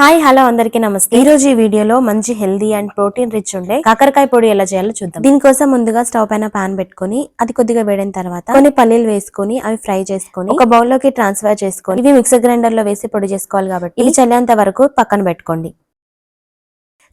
Hi hello అందరికీ నమస్తే. ఈ రోజు ఈ వీడియోలో మంచి హెల్దీ అండ్ ప్రోటీన్ రిచ్ ఉండే కాకరకాయ పొడి ఎలా చేయాలో చూద్దాం. దీనికోసం ముందుగా స్టవ్ పైన పాన్ పెట్టుకొని అది కొద్దిగా వేడిన తర్వాత కొన్ని పల్లీలు వేసుకొని అవి ఫ్రై చేసుకొని ఒక బౌల్లోకి ట్రాన్స్ఫర్ చేసుకొని ఇవి మిక్సర్ గ్రైండర్లో వేసి పొడి చేసుకోవాలి కాబట్టి ఇవి చల్లేంత వరకు పక్కన పెట్టుకోండి.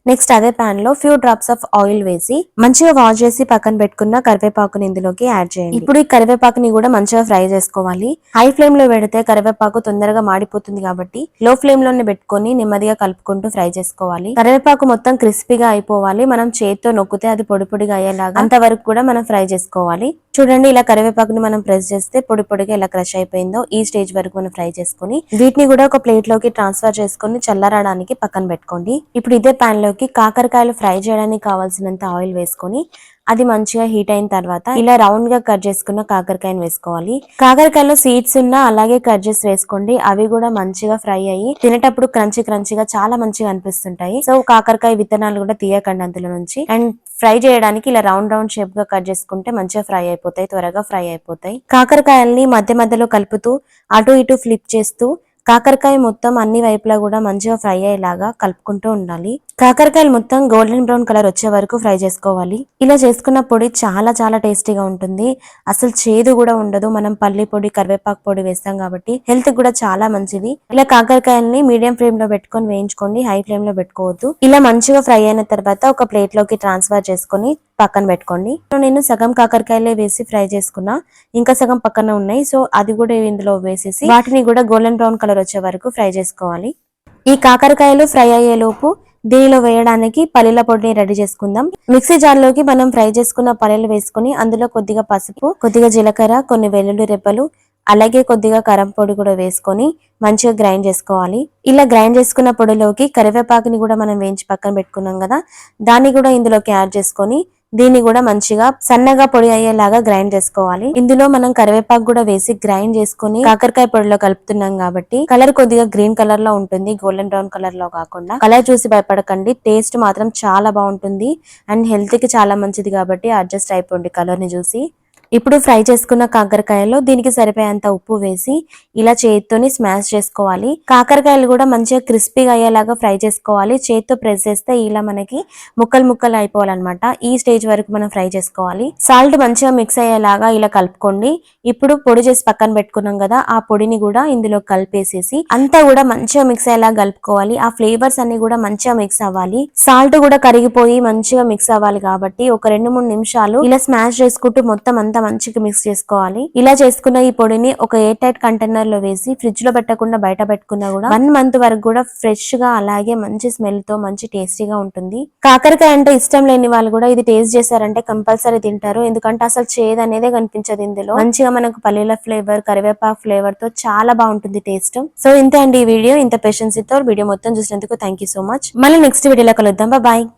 నెక్స్ట్ అదే పాన్లో ఫ్యూ డ్రాప్స్ ఆఫ్ ఆయిల్ వేసి మంచిగా వాష్ చేసి పక్కన పెట్టుకున్న కరివేపాకుని ఇందులోకి యాడ్ చేయండి. ఇప్పుడు ఈ కరివేపాకుని కూడా మంచిగా ఫ్రై చేసుకోవాలి. హై ఫ్లేమ్లో పెడితే కరివేపాకు తొందరగా మాడిపోతుంది కాబట్టి లో ఫ్లేమ్లోనే పెట్టుకొని నెమ్మదిగా కలుపుకుంటూ ఫ్రై చేసుకోవాలి. కరివేపాకు మొత్తం క్రిస్పీగా అయిపోవాలి. మనం చేతితో నొక్కితే అది పొడి పొడిగా అయ్యేలాగా అంతవరకు కూడా మనం ఫ్రై చేసుకోవాలి. చూడండి ఇలా కరివేపాకుని మనం ప్రెస్ చేస్తే పొడి పొడిగా ఇలా క్రష్ అయిపోయిందో ఈ స్టేజ్ వరకు మనం ఫ్రై చేసుకొని వీటిని కూడా ఒక ప్లేట్లోకి ట్రాన్స్ఫర్ చేసుకొని చల్లరాడానికి పక్కన పెట్టుకోండి. ఇప్పుడు ఇదే పాన్లోకి కాకరకాయలు ఫ్రై చేయడానికి కావాల్సినంత ఆయిల్ వేసుకొని అది మంచిగా హీట్ అయిన తర్వాత ఇలా రౌండ్గా కట్ చేసుకున్న కాకరకాయని వేసుకోవాలి. కాకరకాయలో సీడ్స్ ఉన్నా అలాగే కట్ చేసి వేసుకోండి. అవి కూడా మంచిగా ఫ్రై అయ్యి తినేటప్పుడు క్రంచి క్రంచిగా చాలా మంచిగా అనిపిస్తుంటాయి. సో కాకరకాయ విత్తనాలు కూడా తీయకండి అందులో నుంచి. అండ్ ఫ్రై చేయడానికి ఇలా రౌండ్ రౌండ్ షేప్గా కట్ చేసుకుంటే మంచిగా ఫ్రై అయిపోతుంది. అయిపోతాయి త్వరగా ఫ్రై అయిపోతాయి. కాకరకాయల్ని మధ్య మధ్యలో కలుపుతూ అటు ఇటు ఫ్లిప్ చేస్తూ కాకరకాయ మొత్తం అన్ని వైపులా కూడా మంచిగా ఫ్రై అయ్యేలాగా కలుపుకుంటూ ఉండాలి. కాకరకాయలు మొత్తం గోల్డెన్ బ్రౌన్ కలర్ వచ్చే వరకు ఫ్రై చేసుకోవాలి. ఇలా చేసుకున్న పొడి చాలా చాలా టేస్టీగా ఉంటుంది. అసలు చేదు కూడా ఉండదు. మనం పల్లి పొడి కరివేపాకు పొడి వేస్తాం కాబట్టి హెల్త్ కూడా చాలా మంచిది. ఇలా కాకరకాయల్ని మీడియం ఫ్లేమ్లో పెట్టుకొని వేయించుకోండి. హై ఫ్లేమ్లో పెట్టుకోవద్దు. ఇలా మంచిగా ఫ్రై అయిన తర్వాత ఒక ప్లేట్లోకి ట్రాన్స్ఫర్ చేసుకొని పక్కన పెట్టుకోండి. నేను సగం కాకరకాయలే వేసి ఫ్రై చేసుకున్నా. ఇంకా సగం పక్కన ఉన్నాయి. సో అది కూడా ఇందులో వేసేసి వాటిని కూడా గోల్డెన్ బ్రౌన్ కలర్ వచ్చే వరకు ఫ్రై చేసుకోవాలి. ఈ కాకరకాయలు ఫ్రై అయ్యే లోపు దీనిలో వేయడానికి పల్లీల పొడిని రెడీ చేసుకుందాం. మిక్సీ జార్లోకి మనం ఫ్రై చేసుకున్న పల్లీలు వేసుకుని అందులో కొద్దిగా పసుపు కొద్దిగా జీలకర్ర కొన్ని వెల్లుల్లి రెబ్బలు అలాగే కొద్దిగా కరం పొడి కూడా వేసుకొని మంచిగా గ్రైండ్ చేసుకోవాలి. ఇలా గ్రైండ్ చేసుకున్న పొడిలోకి కరివేపాకుని కూడా మనం వేయించి పక్కన పెట్టుకున్నాం కదా దాన్ని కూడా ఇందులోకి యాడ్ చేసుకొని దీన్ని కూడా మంచిగా సన్నగా పొడి అయ్యేలాగా గ్రైండ్ చేసుకోవాలి. ఇందులో మనం కరివేపాకు కూడా వేసి గ్రైండ్ చేసుకుని కాకరకాయ పొడిలో కలుపుతున్నాం కాబట్టి కలర్ కొద్దిగా గ్రీన్ కలర్లో ఉంటుంది గోల్డెన్ బ్రౌన్ కలర్లో కాకుండా. కలర్ చూసి భయపడకండి టేస్ట్ మాత్రం చాలా బాగుంటుంది అండ్ హెల్త్కి చాలా మంచిది కాబట్టి అడ్జస్ట్ అయిపోండి కలర్ని చూసి. ఇప్పుడు ఫ్రై చేసుకున్న కాకరకాయలో దీనికి సరిపోయేంత ఉప్పు వేసి ఇలా చేతితోని స్మాష్ చేసుకోవాలి. కాకరకాయలు కూడా మంచిగా క్రిస్పీగా అయ్యేలాగా ఫ్రై చేసుకోవాలి. చేతితో ప్రెస్ చేస్తే ఇలా మనకి ముక్కలు ముక్కలు అయిపోవాలన్నమాట. ఈ స్టేజ్ వరకు మనం ఫ్రై చేసుకోవాలి. సాల్ట్ మంచిగా మిక్స్ అయ్యేలాగా ఇలా కలుపుకోండి. ఇప్పుడు పొడి చేసి పక్కన పెట్టుకున్నాం కదా ఆ పొడిని కూడా ఇందులో కలిపేసేసి అంతా కూడా మంచిగా మిక్స్ అయ్యేలా కలుపుకోవాలి. ఆ ఫ్లేవర్స్ అన్ని కూడా మంచిగా మిక్స్ అవ్వాలి. సాల్ట్ కూడా కరిగిపోయి మంచిగా మిక్స్ అవ్వాలి కాబట్టి ఒక రెండు మూడు నిమిషాలు ఇలా స్మాష్ చేసుకుంటూ మొత్తం అంతా అంతా మంచిగా మిక్స్ చేసుకోవాలి. ఇలా చేసుకున్న ఈ పొడిని ఒక ఎయిర్ టైట్ కంటైనర్లో వేసి ఫ్రిడ్జ్లో పెట్టకుండా బయట పెట్టుకున్నా కూడా వన్ మంత్ వరకు కూడా ఫ్రెష్గా అలాగే మంచి స్మెల్తో మంచి టేస్టీగా ఉంటుంది. కాకరకాయ అంటే ఇష్టం లేని వాళ్ళు కూడా ఇది టేస్ట్ చేశారంటే కంపల్సరీ తింటారు. ఎందుకంటే అసలు చేదు అనేది కనిపించదు ఇందులో. మంచిగా మనకు పల్లీల ఫ్లేవర్ కరివేపాకు ఫ్లేవర్తో చాలా బాగుంటుంది టేస్ట్ సో ఇంతే అండి ఈ వీడియో ఇంత పేషెన్స్తో వీడియో మొత్తం చూసినందుకు థ్యాంక్ సో మచ్ మళ్ళీ నెక్స్ట్ వీడియోలో కలుద్దాం. బాయ్